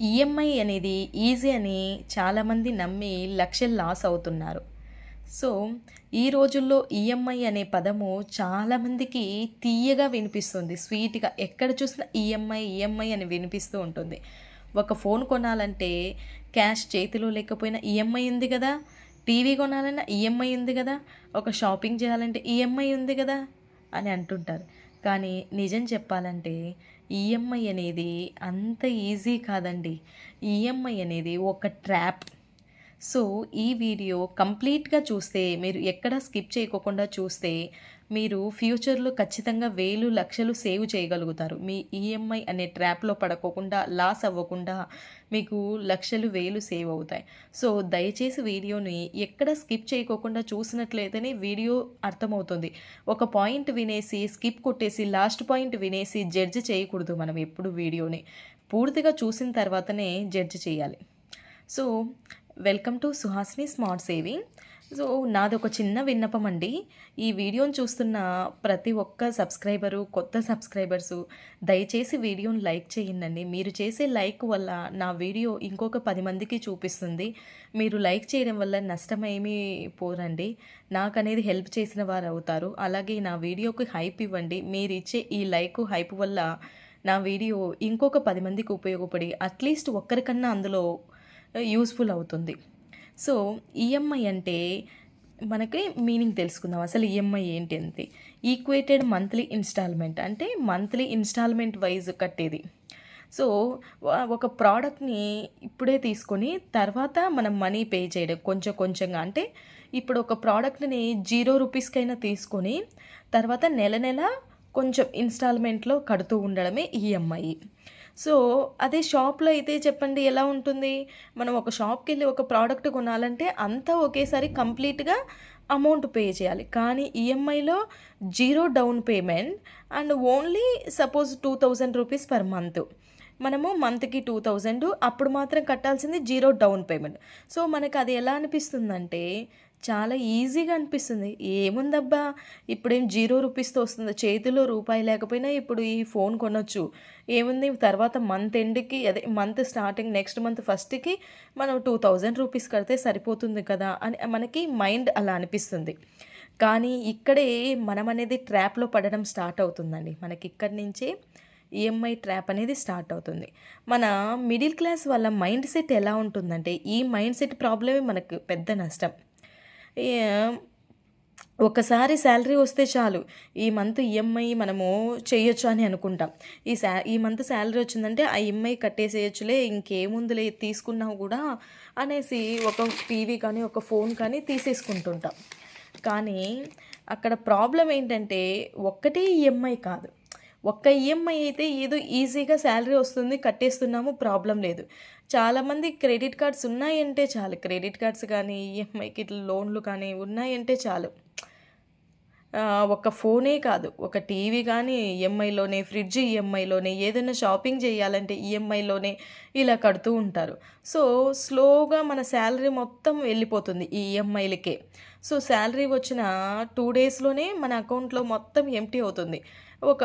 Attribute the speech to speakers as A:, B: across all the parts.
A: EMI అనేది easy అని చాలామంది నమ్మి లక్షలు లాస్ అవుతున్నారు. సో ఈ రోజుల్లో ఈఎంఐ అనే పదము చాలామందికి తీయగా వినిపిస్తుంది. స్వీట్గా ఎక్కడ చూసినా ఈఎంఐ ఈఎంఐ అని వినిపిస్తూ ఉంటుంది. ఒక ఫోన్ కొనాలంటే క్యాష్ చేతిలో లేకపోయినా ఈఎంఐ ఉంది కదా? టీవీ కొనాలన్నా ఈఎంఐ ఉంది కదా? ఒక షాపింగ్ చేయాలంటే ఈఎంఐ ఉంది కదా? అని అంటుంటారు. కానీ నిజం చెప్పాలంటే ఈఎంఐ అనేది అంత ఈజీ కాదండి. ఈఎంఐ అనేది ఒక ట్రాప్. సో ఈ వీడియో కంప్లీట్గా చూస్తే మీరు ఎక్కడ స్కిప్ చేయకోకుండా చూస్తే మీరు ఫ్యూచర్లో ఖచ్చితంగా వేలు లక్షలు సేవ్ చేయగలుగుతారు. మీ ఈఎంఐ అనే ట్రాప్లో పడకోకుండా లాస్ అవ్వకుండా మీకు లక్షలు వేలు సేవ్ అవుతాయి. సో దయచేసి వీడియోని ఎక్కడ స్కిప్ చేయకోకుండా చూసినట్లయితేనే వీడియో అర్థమవుతుంది. ఒక పాయింట్ వినేసి స్కిప్ కొట్టేసి లాస్ట్ పాయింట్ వినేసి జడ్జ్ చేయకూడదు మనం ఎప్పుడు వీడియోని. పూర్తిగా చూసిన తర్వాతనే జడ్జ్ చేయాలి. So welcome to Suhasini smart saving. So నాది ఒక చిన్న విన్నపం అండి ఈ వీడియోని చూస్తున్న ప్రతి ఒక్క సబ్స్క్రైబరు కొత్త సబ్స్క్రైబర్సు దయచేసి వీడియోని లైక్ చేయండి మీరు చేసే లైక్ వల్ల నా వీడియో ఇంకొక పది మందికి చూపిస్తుంది. మీరు లైక్ చేయడం వల్ల నష్టం ఏమీ పోరండి. నాకు అనేది హెల్ప్ చేసిన వారు అవుతారు అలాగే నా వీడియోకి హైప్ ఇవ్వండి. మీరు ఇచ్చే ఈ లైక్ హైప్ వల్ల నా వీడియో ఇంకొక పది మందికి ఉపయోగపడి అట్లీస్ట్ ఒక్కరికన్నా అందులో యూస్ఫుల్ అవుతుంది. సో ఈఎంఐ అంటే మనకి మీనింగ్ తెలుసుకుందాం. అసలు ఈఎంఐ ఏంటి అంతే ఈక్వేటెడ్ మంత్లీ ఇన్స్టాల్మెంట్ అంటే మంత్లీ ఇన్స్టాల్మెంట్ వైజ్ కట్టేది. సో ఒక ప్రోడక్ట్ని ఇప్పుడే తీసుకొని తర్వాత మనం మనీ పే చేయడం కొంచెం కొంచెంగా. అంటే ఇప్పుడు ఒక ప్రోడక్ట్ని జీరో రూపీస్కైనా తీసుకొని తర్వాత నెల నెల కొంచెం ఇన్స్టాల్మెంట్లో కడుతూ ఉండడమే ఈఎంఐ సో అదే షాప్లో అయితే చెప్పండి ఎలా ఉంటుంది? మనం ఒక షాప్కి వెళ్ళి ఒక ప్రోడక్ట్ కొనాలంటే అంతా ఒకేసారి కంప్లీట్గా అమౌంట్ పే చేయాలి. కానీ ఈఎంఐలో zero down payment and only suppose two thousand rupees per month. మనము మంత్కి టూ థౌజండ్ అప్పుడు మాత్రం కట్టాల్సింది జీరో డౌన్ పేమెంట్. సో మనకు అది ఎలా అనిపిస్తుందంటే చాలా ఈజీగా అనిపిస్తుంది. ఏముందబ్బా? ఇప్పుడేం జీరో రూపీస్తో వస్తుంది. చేతిలో రూపాయి లేకపోయినా ఇప్పుడు ఈ ఫోన్ కొనొచ్చు. ఏముంది? తర్వాత మంత్ ఎండ్కి అదే మంత్ స్టార్టింగ్ నెక్స్ట్ మంత్ ఫస్ట్కి మనం టూ థౌజండ్ రూపీస్ కడితే సరిపోతుంది కదా? అని మనకి మైండ్ అలా అనిపిస్తుంది. కానీ ఇక్కడే మనం అనేది ట్రాప్లో పడడం స్టార్ట్ అవుతుందండి. మనకి ఇక్కడి నుంచే ఈఎంఐ ట్రాప్ అనేది స్టార్ట్ అవుతుంది. మన మిడిల్ క్లాస్ వాళ్ళ మైండ్ సెట్ ఎలా ఉంటుందంటే ఈ మైండ్ సెట్ ప్రాబ్లమే మనకు పెద్ద నష్టం. ఒకసారి శాలరీ వస్తే చాలు. ఈ మంత్ ఈఎంఐ మనము చేయొచ్చు అని అనుకుంటాం. ఈ శా ఈ మంత్ శాలరీ వచ్చిందంటే ఆ ఈఎంఐ కట్టేసేయచ్చులే ఇంకేముందులే తీసుకున్నా కూడా అనేసి ఒక టీవీ కానీ ఒక ఫోన్ కానీ తీసేసుకుంటుంటాం. కానీ అక్కడ ప్రాబ్లం ఏంటంటే ఒక్కటే ఈఎంఐ కాదు. ఒక్క ఈఎంఐ అయితే ఏదో ఈజీగా శాలరీ వస్తుంది కట్టేస్తున్నాము ప్రాబ్లం లేదు. చాలామంది క్రెడిట్ కార్డ్స్ ఉన్నాయంటే చాలు. క్రెడిట్ కార్డ్స్ కానీ ఈఎంఐకి ఇట్లా లోన్లు కానీ ఉన్నాయంటే చాలు. ఒక ఫోనే కాదు. ఒక టీవీ కానీ ఈఎంఐలోనే ఫ్రిడ్జ్ ఈఎంఐలోనే ఏదైనా షాపింగ్ చేయాలంటే ఈఎంఐలోనే ఇలా కడుతూ ఉంటారు. సో స్లోగా మన శాలరీ మొత్తం వెళ్ళిపోతుంది ఈ ఈఎంఐలకే సో శాలరీ వచ్చిన టూ డేస్లోనే మన అకౌంట్లో మొత్తం ఎంటీ అవుతుంది. ఒక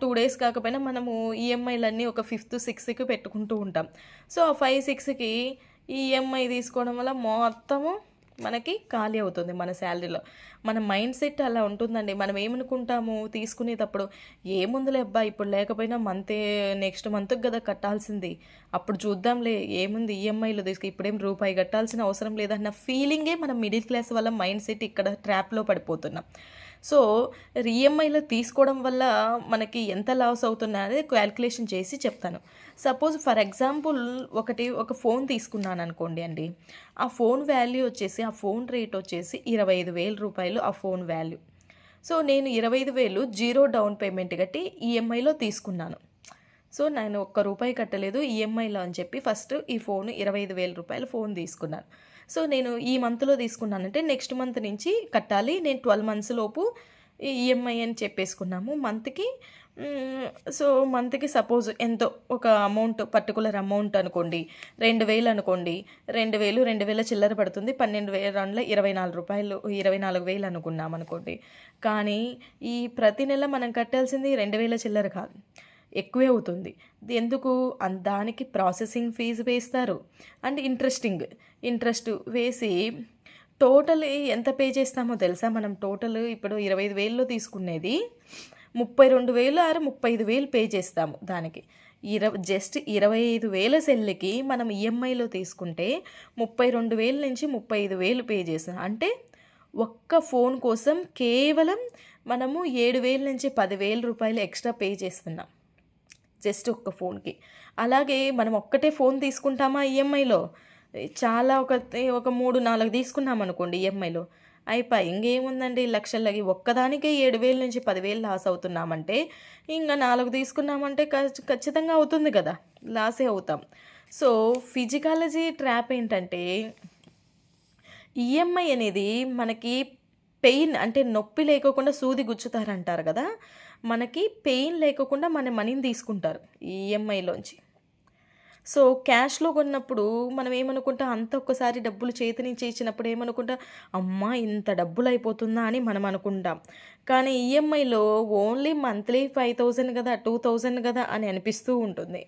A: టూ డేస్ కాకపోయినా మనము ఈఎంఐలన్నీ ఒక ఫిఫ్త్ సిక్స్కి పెట్టుకుంటూ ఉంటాం. సో ఆ ఫైవ్ సిక్స్కి ఈఎంఐ తీసుకోవడం వల్ల మొత్తము మనకి ఖాళీ అవుతుంది మన శాలరీలో. మన మైండ్ సెట్ అలా ఉంటుందండి. మనం ఏమనుకుంటాము? తీసుకునేటప్పుడు ఏముందిలే అబ్బా ఇప్పుడు లేకపోయినా మంతే నెక్స్ట్ మంత్కి కదా కట్టాల్సింది. అప్పుడు చూద్దాంలే ఏముంది ఈఎంఐలో తీసుకు ఇప్పుడేం రూపాయి కట్టాల్సిన అవసరం లేదన్న ఫీలింగే మన మిడిల్ క్లాస్ వల్ల మైండ్ సెట్ ఇక్కడ ట్రాప్లో పడిపోతున్నాం. సో ఈఎంఐలో తీసుకోవడం వల్ల మనకి ఎంత లాస్ అవుతున్నా అనేది క్యాల్కులేషన్ చేసి చెప్తాను. సపోజ్ ఫర్ ఎగ్జాంపుల్ ఒకటి ఒక ఫోన్ తీసుకున్నాను అనుకోండి అండి. ఆ ఫోన్ వాల్యూ వచ్చేసి ఆ ఫోన్ రేట్ వచ్చేసి ఇరవై ఐదు వేల రూపాయలు ఆ ఫోన్ వాల్యూ. సో నేను ఇరవై ఐదు వేలు జీరో డౌన్ పేమెంట్ కట్టి ఈఎంఐలో తీసుకున్నాను. సో నేను ఒక్క రూపాయి కట్టలేదు ఈఎంఐలో అని చెప్పి ఫస్ట్ ఈ ఫోన్ ఇరవై ఐదు వేల రూపాయలు ఫోన్ తీసుకున్నాను. సో నేను ఈ మంత్లో తీసుకున్నానంటే నెక్స్ట్ మంత్ నుంచి కట్టాలి. నేను ట్వెల్వ్ మంత్స్ లోపు ఈఎంఐ అని చెప్పేసుకున్నాము మంత్కి. సో మంత్కి సపోజ్ ఎంతో ఒక అమౌంట్ పర్టికులర్ అమౌంట్ అనుకోండి రెండు వేలు అనుకోండి రెండు వేలు రెండు వేల చిల్లర పడుతుంది. పన్నెండు వేల రెండు ఇరవై నాలుగు రూపాయలు ఇరవై నాలుగు వేలు అనుకున్నాం అనుకోండి. కానీ ఈ ప్రతి నెల మనం కట్టాల్సింది రెండు వేల చిల్లర కాదు. ఎక్కువే అవుతుంది. ఎందుకు? దానికి ప్రాసెసింగ్ ఫీజు వేస్తారు. And interesting. ఇంట్రెస్ట్ వేసి టోటల్ ఎంత పే చేస్తామో తెలుసా? మనం టోటల్ ఇప్పుడు ఇరవై ఐదు వేలలో తీసుకునేది ముప్పై రెండు వేలు ఆరు ముప్పై ఐదు వేలు పే చేస్తాము దానికి. ఇరవై జస్ట్ ఇరవై ఐదు వేల సెల్లుకి మనం ఈఎంఐలో తీసుకుంటే ముప్పై రెండు వేల నుంచి ముప్పై ఐదు వేలు పే చేస్తాం. అంటే ఒక్క ఫోన్ కోసం కేవలం మనము ఏడు వేల నుంచి పదివేల రూపాయలు ఎక్స్ట్రా పే చేస్తున్నాం. జస్ట్ ఒక్క ఫోన్కి. అలాగే మనం ఒక్కటే ఫోన్ తీసుకుంటామా ఈఎంఐలో? చాలా ఒక ఒక మూడు నాలుగు తీసుకున్నాం అనుకోండి ఈఎంఐలో. అయిపోయి ఇంకేముందండి? లక్షలకి ఒక్కదానికే ఏడు వేల నుంచి పదివేలు లాస్ అవుతున్నామంటే ఇంకా నాలుగు తీసుకున్నామంటే ఖచ్చితంగా అవుతుంది కదా? లాసే అవుతాం. సో ఫిజికాలజీ ట్రాప్ ఏంటంటే ఈఎంఐ అనేది మనకి పెయిన్ అంటే నొప్పి లేకోకుండా సూది గుచ్చుతారంటారు కదా? మనకి పెయిన్ లేకోకుండా మన మనీని తీసుకుంటారు ఈఎంఐలోంచి సో క్యాష్లో కొన్నప్పుడు మనం ఏమనుకుంటా? అంత ఒక్కసారి డబ్బులు చేతి నుంచి ఇచ్చినప్పుడు ఏమనుకుంటా? అమ్మా ఇంత డబ్బులు అయిపోతుందా అని మనం అనుకుంటాం. కానీ ఈఎంఐలో ఓన్లీ మంత్లీ ఫైవ్ థౌజండ్ కదా టూ థౌజండ్ కదా అని అనిపిస్తూ ఉంటుంది.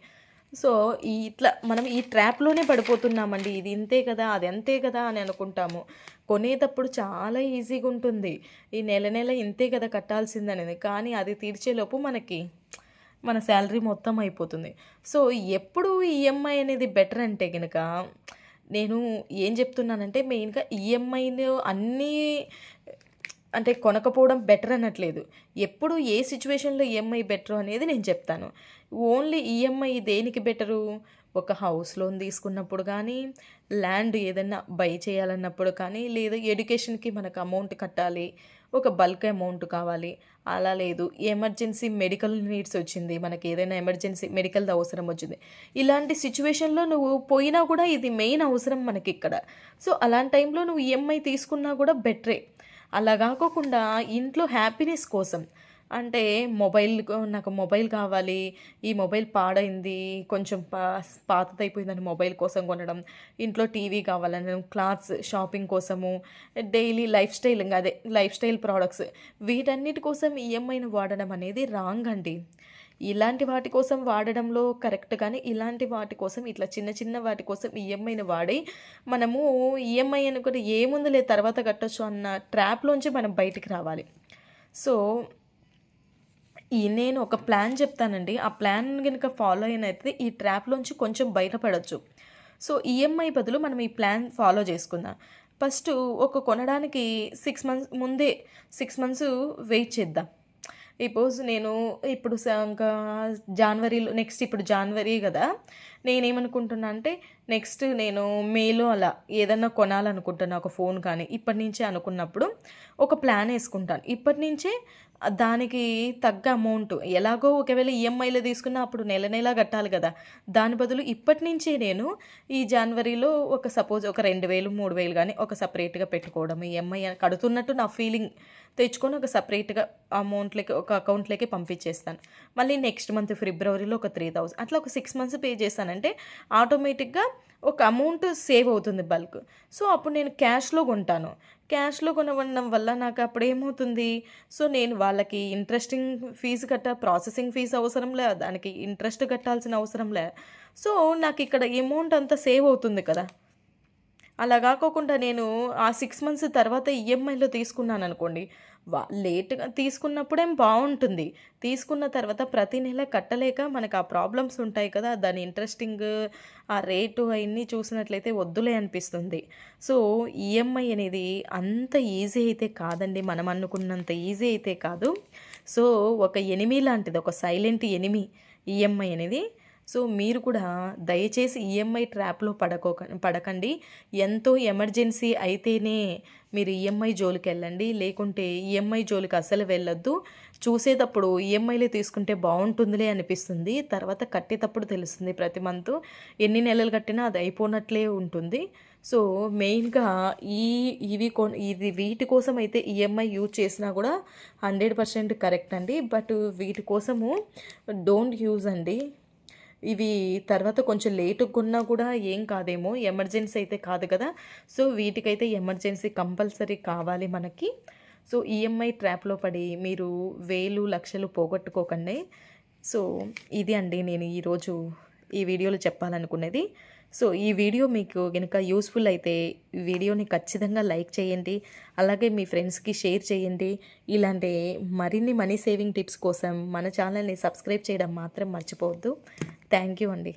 A: సో ఈ ఇట్లా మనం ఈ ట్రాప్లోనే పడిపోతున్నామండి. ఇది ఇంతే కదా అది అంతే కదా అని అనుకుంటాము. కొనేటప్పుడు చాలా ఈజీగా ఉంటుంది. ఈ నెల నెల ఇంతే కదా కట్టాల్సిందనేది. కానీ అది తీర్చేలోపు మనకి మన శాలరీ మొత్తం అయిపోతుంది. సో ఎప్పుడు ఈఎంఐ అనేది బెటర్ అంటే కనుక నేను ఏం చెప్తున్నానంటే మెయిన్గా ఈఎంఐని అన్నీ అంటే కొనకపోవడం బెటర్ అనట్లేదు. ఎప్పుడు ఏ సిచ్యువేషన్లో ఈఎంఐ బెటర్ అనేది నేను చెప్తాను. ఓన్లీ ఈఎంఐ దేనికి బెటరు? ఒక హౌస్ లోన్ తీసుకున్నప్పుడు కానీ ల్యాండ్ ఏదైనా బై చేయాలన్నప్పుడు కానీ లేదా ఎడ్యుకేషన్కి మనకు అమౌంట్ కట్టాలి ఒక బల్క్ అమౌంట్ కావాలి. అలా లేదు. ఎమర్జెన్సీ మెడికల్ నీడ్స్ వచ్చింది. మనకి ఏదైనా ఎమర్జెన్సీ మెడికల్ అవసరం వచ్చింది. ఇలాంటి సిచ్యువేషన్లో నువ్వు పోయినా కూడా ఇది మెయిన్ అవసరం మనకి ఇక్కడ సో అలాంటి టైంలో నువ్వు ఈఎంఐ తీసుకున్నా కూడా బెటరే. అలా కాకోకుండా ఇంట్లో హ్యాపీనెస్ కోసం అంటే మొబైల్ నాకు మొబైల్ కావాలి ఈ మొబైల్ పాడైంది కొంచెం పా పాతదైపోయిందని మొబైల్ కోసం కొనడం ఇంట్లో టీవీ కావాలని క్లాత్స్ షాపింగ్ కోసము డైలీ లైఫ్ స్టైల్ ఇంకా అదే లైఫ్ స్టైల్ ప్రోడక్ట్స్ వీటన్నిటి కోసం ఈఎంఐని వాడడం అనేది రాంగ్ అండి. ఇలాంటి వాటి కోసం వాడడంలో కరెక్ట్ కానీ ఇలాంటి వాటి కోసం ఇట్లా చిన్న చిన్న వాటి కోసం ఈఎంఐని వాడి మనము ఈఎంఐ అనుకుంటే ఏముందిలే తర్వాత కట్టొచ్చు అన్న ట్రాప్లోంచి మనం బయటికి రావాలి. సో ఈ నేను ఒక ప్లాన్ చెప్తానండి. ఆ ప్లాన్ కనుక ఫాలో అయినైతే ఈ ట్రాప్లోంచి కొంచెం బయటపడవచ్చు సో ఈఎంఐ బదులు మనం ఈ ప్లాన్ ఫాలో చేసుకుందాం. ఫస్ట్ ఒక కొనడానికి సిక్స్ మంత్స్ ముందే సిక్స్ మంత్స్ వెయిట్ చేద్దాం. సపోజ్ నేను ఇప్పుడు స- ఇంకా జనవరిలో నెక్స్ట్ ఇప్పుడు జనవరి కదా. నేనేమనుకుంటున్నా అంటే నెక్స్ట్ నేను మేలో అలా ఏదన్నా కొనాలనుకుంటున్నా ఒక ఫోన్ కానీ ఇప్పటి నుంచే అనుకున్నప్పుడు ఒక ప్లాన్ వేసుకుంటాను. ఇప్పటి నుంచే దానికి తగ్గ అమౌంట్ ఎలాగో ఒకవేళ ఈఎంఐలో తీసుకున్నా అప్పుడు నెల నెల కట్టాలి కదా. దాని బదులు ఇప్పటి నుంచే నేను ఈ జనవరిలో ఒక సపోజ్ ఒక రెండు వేలు మూడు వేలు కానీ ఒక సపరేట్గా పెట్టుకోవడం ఈఎంఐ కడుతున్నట్టు నా ఫీలింగ్ తెచ్చుకొని ఒక సపరేట్గా అమౌంట్లకి ఒక అకౌంట్లోకి పంపించేస్తాను. మళ్ళీ నెక్స్ట్ మంత్ ఫిబ్రవరిలో ఒక త్రీ థౌజండ్ అట్లా ఒక సిక్స్ మంత్స్ పే చేస్తాను అంటే ఆటోమేటిక్గా ఒక అమౌంట్ సేవ్ అవుతుంది బల్క్. సో అప్పుడు నేను క్యాష్లో కొంటాను. క్యాష్లో కొనవడం వల్ల నాకు అప్పుడు ఏమవుతుంది? సో నేను వాళ్ళకి ఇంట్రెస్టింగ్ ఫీజు కట్ట ప్రాసెసింగ్ ఫీజు అవసరం లే దానికి ఇంట్రెస్ట్ కట్టాల్సిన అవసరం లే. సో నాకు ఇక్కడ అమౌంట్ అంతా సేవ్ అవుతుంది కదా. అలా కాకోకుండా నేను ఆ సిక్స్ మంత్స్ తర్వాత ఈఎంఐలో తీసుకున్నాను అనుకోండి. వా లేట్గా తీసుకున్నప్పుడేం బాగుంటుంది తీసుకున్న తర్వాత ప్రతి నెల కట్టలేక మనకు ఆ ప్రాబ్లమ్స్ ఉంటాయి కదా దాని ఇంట్రెస్టింగ్ ఆ రేటు అవన్నీ చూసినట్లయితే వద్దులే అనిపిస్తుంది. సో ఈఎంఐ అనేది అంత ఈజీ అయితే కాదండి మనం అనుకున్నంత ఈజీ అయితే కాదు. సో ఒక ఎనిమి లాంటిది ఒక సైలెంట్ ఎనిమి ఈఎంఐ అనేది సో మీరు కూడా దయచేసి ఈఎంఐ ట్రాప్లో పడకోక పడకండి. ఎంతో ఎమర్జెన్సీ అయితేనే మీరు ఈఎంఐ జోలికి వెళ్ళండి. లేకుంటే ఈఎంఐ జోలికి అసలు వెళ్ళొద్దు. చూసేటప్పుడు ఈఎంఐలే తీసుకుంటే బాగుంటుందిలే అనిపిస్తుంది. తర్వాత కట్టేటప్పుడు తెలుస్తుంది ప్రతి మంత్. ఎన్ని నెలలు కట్టినా అది అయిపోనట్లే ఉంటుంది. సో మెయిన్గా ఈ ఇవి కొ ఇది వీటి కోసం అయితే ఈఎంఐ యూజ్ చేసినా కూడా హండ్రెడ్ పర్సెంట్ కరెక్ట్ అండి. బట్ వీటి కోసము డోంట్ యూజ్ అండి. ఇవి తర్వాత కొంచెం లేటుగా కొన్నా కూడా ఏం కాదేమో ఎమర్జెన్సీ అయితే కాదు కదా. సో వీటికైతే ఎమర్జెన్సీ కంపల్సరీ కావాలి మనకి. సో ఈఎంఐ ట్రాప్లో పడి మీరు వేలు లక్షలు పోగొట్టుకోకండి. సో ఇది అండి నేను ఈరోజు ఈ వీడియోలో చెప్పాలనుకునేది. సో ఈ వీడియో మీకు కనుక యూస్ఫుల్ అయితే ఈ వీడియోని ఖచ్చితంగా లైక్ చేయండి. అలాగే మీ ఫ్రెండ్స్కి షేర్ చేయండి. ఇలాంటి మరిన్ని మనీ సేవింగ్ టిప్స్ కోసం మన ఛానల్ని సబ్స్క్రైబ్ చేయడం మాత్రం మర్చిపోవద్దు. థ్యాంక్ యూ అండి.